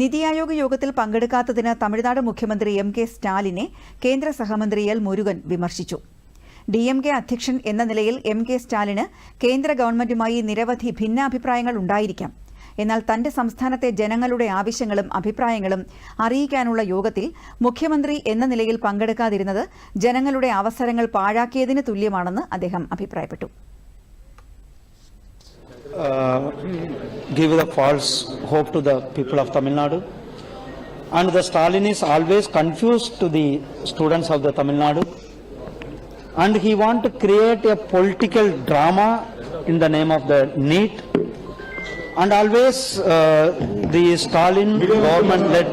നിതി ആയോഗ് യോഗത്തിൽ പങ്കെടുക്കാത്തതിന് തമിഴ്നാട് മുഖ്യമന്ത്രി M K സ്റ്റാലിനെ കേന്ദ്ര സഹമന്ത്രി എൽ മുരുകൻ വിമർശിച്ചു. ഡി എം കെ അധ്യക്ഷൻ എന്ന നിലയിൽ എം കെ സ്റ്റാലിന് കേന്ദ്ര ഗവൺമെന്റുമായി നിരവധി ഭിന്നാഭിപ്രായങ്ങൾ ഉണ്ടായിരിക്കാം. എന്നാൽ തന്റെ സംസ്ഥാനത്തെ ജനങ്ങളുടെ ആവശ്യങ്ങളും അഭിപ്രായങ്ങളും അറിയിക്കാനുള്ള യോഗത്തിൽ മുഖ്യമന്ത്രി എന്ന നിലയിൽ പങ്കെടുക്കാതിരുന്നത് ജനങ്ങളുടെ അവസരങ്ങൾ പാഴാക്കിയതിന് തുല്യമാണെന്ന് അദ്ദേഹം അഭിപ്രായപ്പെട്ടു. Uh, hope to the people of Tamil Nadu. And the Stalin is always confused to the students of the Tamil Nadu. And he want to create a political drama in the name of the NEET. And always uh, the Stalin government led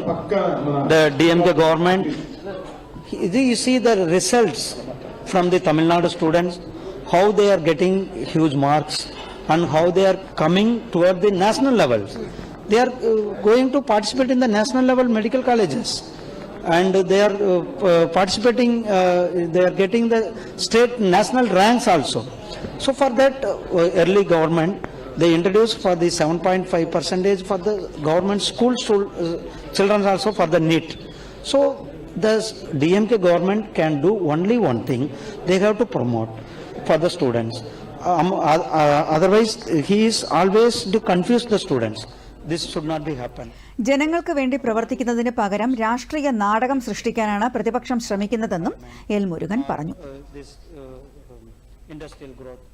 the DMK government. You see the results from the Tamil Nadu students, how they are getting huge marks and how they are coming toward the national levels. They are uh, going to participate in the national level medical colleges and they are uh, uh, participating, they are getting the state national ranks also. So for that early government, they introduced for the 7.5 percentage for the government school children also for the NEET. So the DMK government can do only one thing, they have to promote for the students. Um, uh, uh, Otherwise, he is always to confuse the students. ജനങ്ങൾക്ക് വേണ്ടി പ്രവർത്തിക്കുന്നതിന് പകരം രാഷ്ട്രീയ നാടകം സൃഷ്ടിക്കാനാണ് പ്രതിപക്ഷം ശ്രമിക്കുന്നതെന്നും L Murugan പറഞ്ഞു. Industrial This